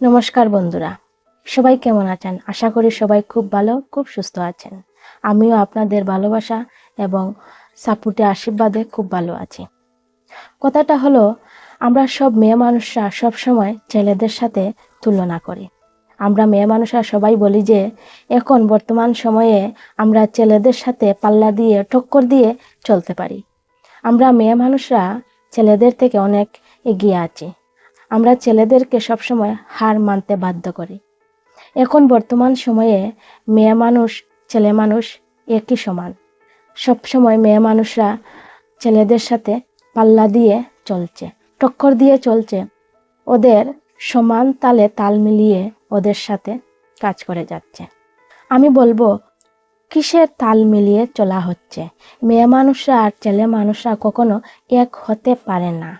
নমস্কার বন্ধুরা। সবাই কেমন আছেন? আশা করি সবাই খুব ভালো, খুব সুস্থ আছেন। আমিও আপনাদের ভালোবাসা এবং সাপোর্টে, আশীর্বাদে খুব ভালো আছি। কথাটা হলো, আমরা সব মেয়ে মানুষরা সব সময় ছেলেদের সাথে তুলনা করি। আমরা মেয়ে মানুষরা সবাই বলি যে, এখন বর্তমান সময়ে আমরা ছেলেদের সাথে পাল্লা দিয়ে টক্কর দিয়ে চলতে পারি। আমরা মেয়ে মানুষরা ছেলেদের থেকে অনেক এগিয়ে আছি। আমরা ছেলেদেরকে সবসময় হার মানতে বাধ্য করি। এখন বর্তমান সময়ে মেয়ে মানুষ, ছেলে মানুষ একই সমান। সবসময় মেয়ে মানুষরা ছেলেদের সাথে পাল্লা দিয়ে চলছে, টক্কর দিয়ে চলছে। ওদের সমান তালে তাল মিলিয়ে ওদের সাথে কাজ করে যাচ্ছে। আমি বলব, কিসের তাল মিলিয়ে চলা হচ্ছে? মেয়ে মানুষরা আর ছেলে মানুষরা কখনো এক হতে পারে না।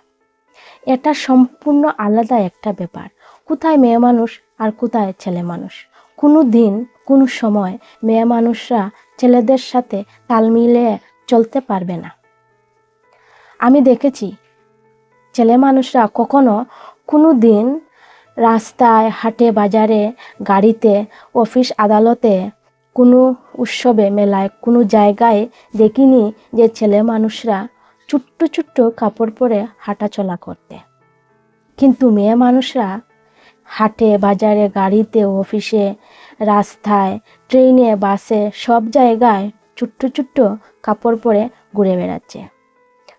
এটা সম্পূর্ণ আলাদা একটা ব্যাপার। কোথায় মেয়ে মানুষ আর কোথায় ছেলে মানুষ। কোনো দিন, কোনো সময় মেয়ে মানুষরা ছেলেদের সাথে তাল মিলিয়ে চলতে পারবে না। আমি দেখেছি ছেলে মানুষরা কখনো কোনো দিন রাস্তায়, হাটে, বাজারে, গাড়িতে, অফিস আদালতে কোনো উৎসবে, মেলায়, কোনো জায়গায় দেখিনি যে ছেলে মানুষরা ছোট্ট ছোট্ট কাপড় পরে হাঁটাচলা করতে। কিন্তু মেয়ে মানুষরা হাটে, বাজারে, গাড়িতে, অফিসে, রাস্তায়, ট্রেনে, বাসে সব জায়গায় ছোট্ট ছোট্ট কাপড় পরে ঘুরে বেড়াচ্ছে।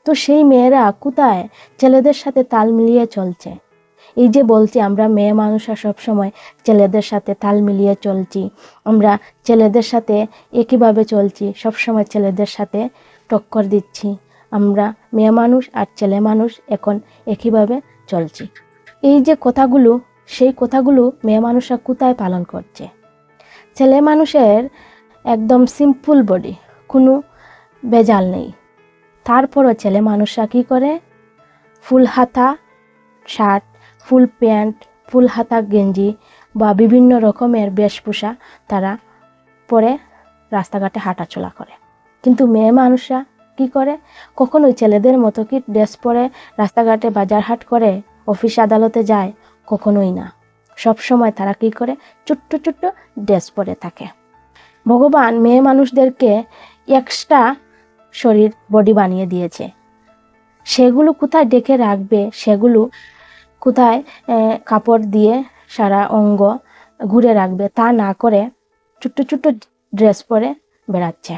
তো সেই মেয়েরা কোথায় ছেলেদের সাথে তাল মিলিয়ে চলছে? এই যে বলছি, আমরা মেয়ে মানুষরা সবসময় ছেলেদের সাথে তাল মিলিয়ে চলছি, আমরা ছেলেদের সাথে একইভাবে চলছি, সবসময় ছেলেদের সাথে টক্কর দিচ্ছি। আমরা মেয়ে মানুষ আর ছেলে মানুষ এখন একইভাবে চলছি। এই যে কথাগুলো, সেই কথাগুলো মেয়ে মানুষরা কোথায় পালন করছে? ছেলে মানুষের একদম সিম্পল বডি কোনো বেজাল নেই। তারপরও ছেলে মানুষরা কী করে? ফুল হাতা, শার্ট, ফুল প্যান্ট, ফুল হাতা, গেঞ্জি বা বিভিন্ন রকমের বেশভূষা তারা পরে রাস্তাঘাটে হাঁটাচলা করে। কিন্তু মেয়ে মানুষরা কি করে? কখনোই ছেলেদের মতো কি ড্রেস পরে রাস্তাঘাটে বাজার হাট করে অফিস আদালতে যায়? কখনোই না। সব সময় তারা কি করে? ছোট্ট ছোট্ট ড্রেস পরে থাকে। ভগবান মেয়ে মানুষদেরকে এক্সট্রা শরীর বডি বানিয়ে দিয়েছে। সেগুলো কোথায় ডেকে রাখবে? সেগুলো কোথায় কাপড় দিয়ে সারা অঙ্গ ঘুরে রাখবে? তা না করে ছোট্ট ছোট্ট ড্রেস পরে বেড়াচ্ছে।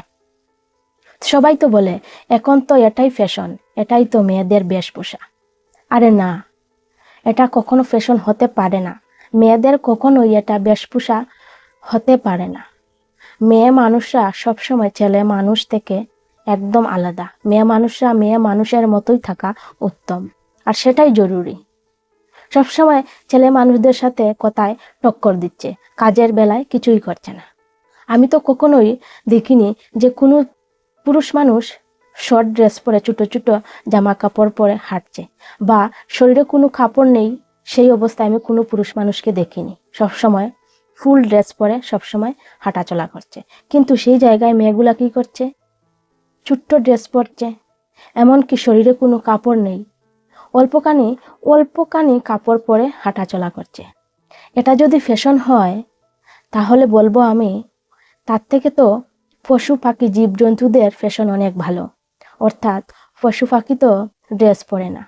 সবাই তো বলে, এখন তো এটাই ফ্যাশন এটাই তো মেয়েদের বেশভূষা আরে না, এটা কখনো ফ্যাশন হতে পারে না। মেয়েদের কখনোই এটা বেশভূষা হতে পারে না। মেয়ে মানুষরা সবসময় ছেলে মানুষ থেকে একদম আলাদা। মেয়ে মানুষরা মেয়ে মানুষের মতোই থাকা উত্তম, আর সেটাই জরুরি। সবসময় ছেলে মানুষদের সাথে কথায় টক্কর দিচ্ছে, কাজের বেলায় কিছুই করছে না। আমি তো কখনোই দেখিনি যে কোনো পুরুষ মানুষ শর্ট ড্রেস পরে ছোটো ছোটো জামা কাপড় পরে হাঁটছে বা শরীরে কোনো কাপড় নেই, সেই অবস্থায় আমি কোনো পুরুষ মানুষকে দেখিনি। সবসময় ফুল ড্রেস পরে সবসময় হাঁটাচলা করছে। কিন্তু সেই জায়গায় মেয়েগুলা কি করছে? ছোট্ট ড্রেস পরছে। এমনকি শরীরে কোনো কাপড় নেই। অল্পকানি অল্পকানি কাপড় পরে হাঁটাচলা করছে। এটা যদি ফ্যাশন হয়, তাহলে বলব আমি, তার থেকে তো পশু পাখি জীবজন্তুদের ফ্যাশন অনেক ভালো। অর্থাৎ পশু পাখি তো ড্রেস পরে না।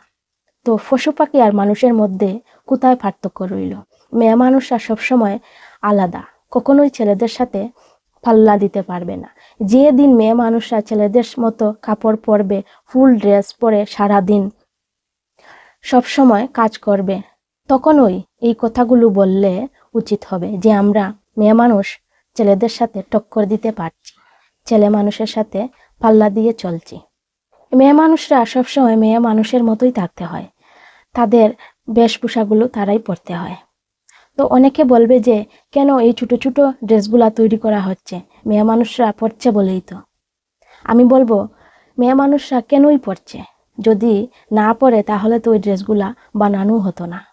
তো পশু পাখি আর মানুষের মধ্যে কোথায় পার্থক্য রইল? মেয়ে মানুষরা সবসময় আলাদা। কখনোই ছেলেদের সাথে পাল্লা দিতে পারবে না। যে দিন মেয়ে মানুষরা ছেলেদের মতো কাপড় পরবে ফুল ড্রেস পরে সারাদিন সবসময় কাজ করবে, তখনই এই কথাগুলো বললে উচিত হবে যে আমরা মেয়ে মানুষ ছেলেদের সাথে টক্কর দিতে পারছি। ছেলে মানুষের সাথে পাল্লা দিয়ে চলছি। মেয়ে মানুষরা সবসময় মেয়ে মানুষের মতোই থাকতে হয়। তাদের বেশভূষাগুলো তারাই পরতে হয়। তো অনেকে বলবে যে, কেন এই ছোটো ছোটো ড্রেসগুলা তৈরি করা হচ্ছে? মেয়ে মানুষরা পরছে বলেই তো। আমি বলব, মেয়ে মানুষরা কেনই পরছে? যদি না পরে, তাহলে তো ওই ড্রেসগুলা বানানো হতো না।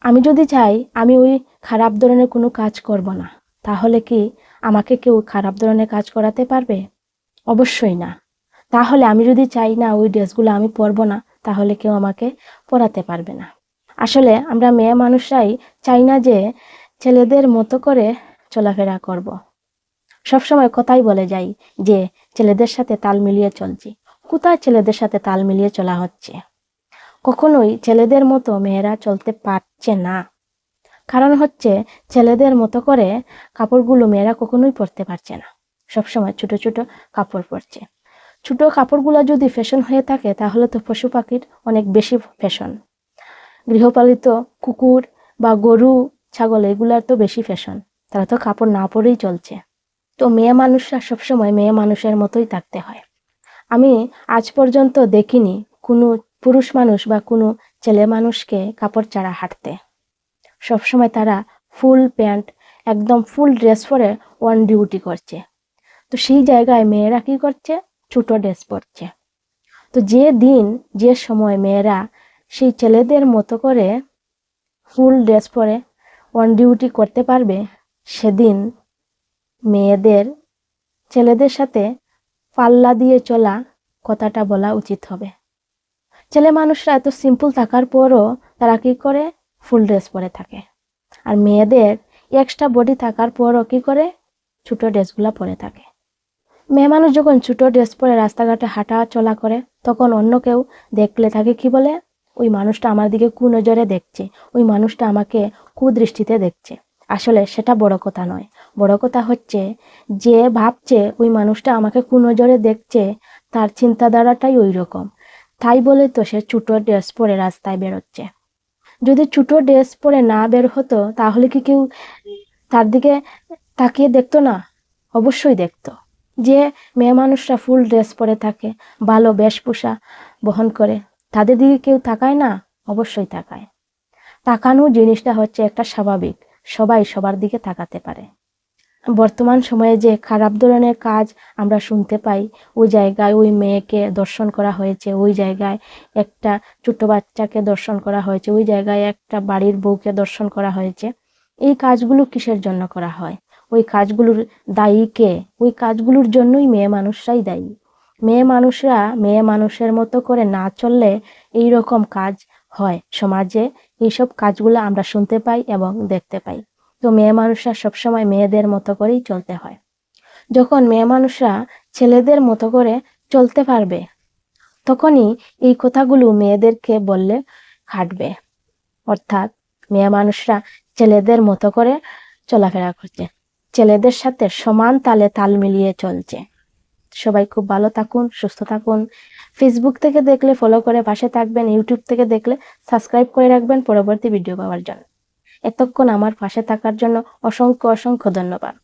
আমি যদি চাই, আমি ওই খারাপ ধরনের কোনো কাজ করব না। তাহলে কি আমাকে কেউ খারাপ ধরনের কাজ করাতে পারবে? অবশ্যই না। তাহলে আমি যদি চাই না ওই ড্রেসগুলো আমি পরবো না, তাহলে কেউ আমাকে পরাতে পারবে না। আসলে আমরা মেয়ে মানুষরাই চাই না যে ছেলেদের মতো করে চলাফেরা করব। সবসময় কথাই বলে যাই যে ছেলেদের সাথে তাল মিলিয়ে চলছি। কোথায় ছেলেদের সাথে তাল মিলিয়ে চলা হচ্ছে? কখনোই ছেলেদের মতো মেয়েরা চলতে পারছে না। কারণ হচ্ছে ছেলেদের মতো করে কাপড়গুলো মেয়েরা কখনোই পরতে পারছে না। সবসময় ছোট ছোট কাপড় পরছে। ছোট কাপড়গুলো যদি ফ্যাশন হয়ে থাকে, তাহলে তো পশু পাখির অনেক বেশি ফ্যাশন গৃহপালিত কুকুর বা গরু, ছাগল এগুলার তো বেশি ফ্যাশন তারা তো কাপড় না পরেই চলছে। তো মেয়ে মানুষরা সবসময় মেয়ে মানুষের মতোই থাকতে হয়। আমি আজ পর্যন্ত দেখিনি কোনো পুরুষ মানুষ বা কোনো ছেলে মানুষকে কাপড় ছাড়া হাঁটতে। সবসময় তারা ফুল প্যান্ট, একদম ফুল ড্রেস পরে ওয়ান ডিউটি করছে। তো সেই জায়গায় মেয়েরা কি করছে? ছোট ড্রেস পরছে। তো যে দিন, যে সময় মেয়েরা সেই ছেলেদের মতো করে ফুল ড্রেস পরে ওয়ান ডিউটি করতে পারবে, সেদিন মেয়েদের, ছেলেদের সাথে পাল্লা দিয়ে চলা কথাটা বলা উচিত হবে। ছেলে মানুষরা এত সিম্পল থাকার পরও তারা কি করে? ফুল ড্রেস পরে থাকে। আর মেয়েদের এক্সট্রা বডি থাকার পরও কি করে? ছোটো ড্রেসগুলো পরে থাকে। মেয়ে মানুষ যখন ছোটো ড্রেস পরে রাস্তাঘাটে হাঁটা চলা করে, তখন অন্য কেউ দেখলে থাকে কি বলে? ওই মানুষটা আমার দিকে কু নজরে দেখছে। ওই মানুষটা আমাকে কুদৃষ্টিতে দেখছে। আসলে সেটা বড় কথা নয়। বড় কথা হচ্ছে, যে ভাবছে ওই মানুষটা আমাকে কু নজরে দেখছে, তার চিন্তাধারাটাই ওই রকম তাই বলে তো সে ছোটো ড্রেস পরে রাস্তায় বেরোচ্ছে। যদি ছোটো ড্রেস পরে না বের হতো, তাহলে কি কেউ তার দিকে তাকিয়ে দেখতো না? অবশ্যই দেখতো। যে মেয়ে মানুষরা ফুল ড্রেস পরে থাকে, ভালো বেশভূষা বহন করে, তাদের দিকে কেউ তাকায় না? অবশ্যই তাকায়। তাকানো জিনিসটা হচ্ছে একটা স্বাভাবিক, সবাই সবার দিকে তাকাতে পারে। বর্তমান সময়ে যে খারাপ ধরনের কাজ আমরা শুনতে পাই, ওই জায়গায় ওই মেয়েকে দর্শন করা হয়েছে, ওই জায়গায় একটা ছোট বাচ্চাকে দর্শন করা হয়েছে, ওই জায়গায় একটা বাড়ির বউকে দর্শন করা হয়েছে। এই কাজগুলো কিসের জন্য করা হয়? ওই কাজগুলোর দায়ী কে? ওই কাজগুলোর জন্যই মেয়ে মানুষরাই দায়ী। মেয়ে মানুষরা মেয়ে মানুষের মতো করে না চললে এই রকম কাজ হয় সমাজে। এইসব কাজগুলো আমরা শুনতে পাই এবং দেখতে পাই। তো মেয়ে মানুষরা সবসময় মেয়েদের মতো করেই চলতে হয়। যখন মেয়ে মানুষরা ছেলেদের মতো করে চলতে পারবে, তখনই এই কথাগুলো মেয়েদেরকে বললে খাটবে। অর্থাৎ মেয়ে মানুষরা ছেলেদের মতো করে চলাফেরা করছে, ছেলেদের সাথে সমান তালে তাল মিলিয়ে চলছে। সবাই খুব ভালো থাকুন, সুস্থ থাকুন। ফেসবুক থেকে দেখলে ফলো করে পাশে থাকবেন ইউটিউব থেকে দেখলে সাবস্ক্রাইব করে রাখবেন। পরবর্তী ভিডিও পাওয়ার জন্য। এতক্ষণ আমার পাশে থাকার জন্য অসংখ্য অসংখ্য ধন্যবাদ।